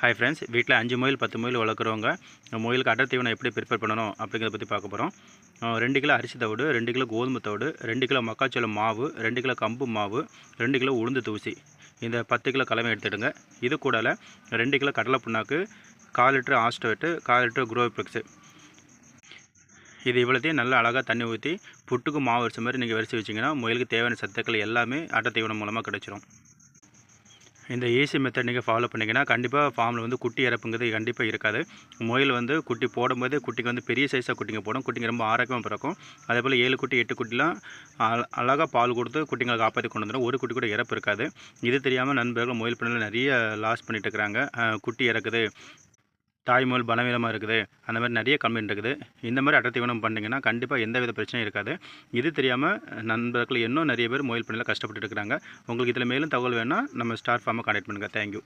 Hi friends வீட்டில் அஞ்சு முயல் பத்து முயல் வளர்க்குறவங்க முயலுக்கு அடர் தீவனம் எப்படி ப்ரிப்பேர் பண்ணணும் அப்படிங்கிறத பற்றி பார்க்க போகிறோம் ரெண்டு கிலோ அரிசி தவிடு ரெண்டு கிலோ கோதுமை தவிடு ரெண்டு கிலோ மக்காச்சோளம் மாவு ரெண்டு கிலோ கம்பு மாவு ரெண்டு கிலோ உளுந்து தூசி. இந்த பத்து கிலோ கலவை எடுத்துடுங்க. இது கூடல ரெண்டு கிலோ கடலை புண்ணாக்கு கால் லிட்டர் ஆஸ்டோவேட்டு கால் லிட்டர் குரோபிக்ஸு இது இவ்வளோத்தையும் நல்லா அழகாக தண்ணி ஊற்றி புட்டுக்கு மாவு வரிசை மாதிரி நீங்கள் வரிசை வச்சிங்கன்னா முயலுக்கு தேவையான சத்துக்கள் எல்லாமே அட்டை தீவனம் மூலமாக கிடச்சிரும். இந்த ஏசி மெத்தட் நீங்கள் ஃபாலோ பண்ணிங்கன்னா கண்டிப்பாக ஃபார்மில் வந்து குட்டி இறப்புங்கிறது கண்டிப்பாக இருக்காது. முயல் வந்து குட்டி போடும்போது குட்டிக்கு வந்து பெரிய சைஸாக குட்டிங்க போடும். குட்டிங்க ரொம்ப ஆரோக்கியமாக பிறக்கும். அதே போல் ஏழு குட்டி எட்டு குட்டிலாம் அழகாக பால் கொடுத்து குட்டிங்களை காப்பாற்றி கொண்டு வந்துடும் ஒரு குட்டி கூட இறப்பு இருக்காது. இது தெரியாமல் நண்பர்கள் முயல் பண்ணல நிறைய லாஸ் பண்ணிட்டு இருக்கிறாங்க. குட்டி இறக்குது. தாய்மொழி பலவீனமாக இருக்குது. அந்த மாதிரி நிறைய கம்ப்ளைண்ட் இருக்குது. இந்த மாதிரி அட்டை தீவனம் பண்ணிங்கன்னா கண்டிப்பாக எந்த வித பிரச்சனையும் இருக்காது. இது தெரியாமல் நண்பர்கள் இன்னும் நிறைய பேர் முயல் பண்ணியில் கஷ்டப்பட்டு இருக்கிறாங்க. உங்களுக்கு இதில் மேலும் தகவல் வேணால் நம்ம ஸ்டார் ஃபார்மை கான்டாக்ட் பண்ணுங்கள் தேங்க்யூ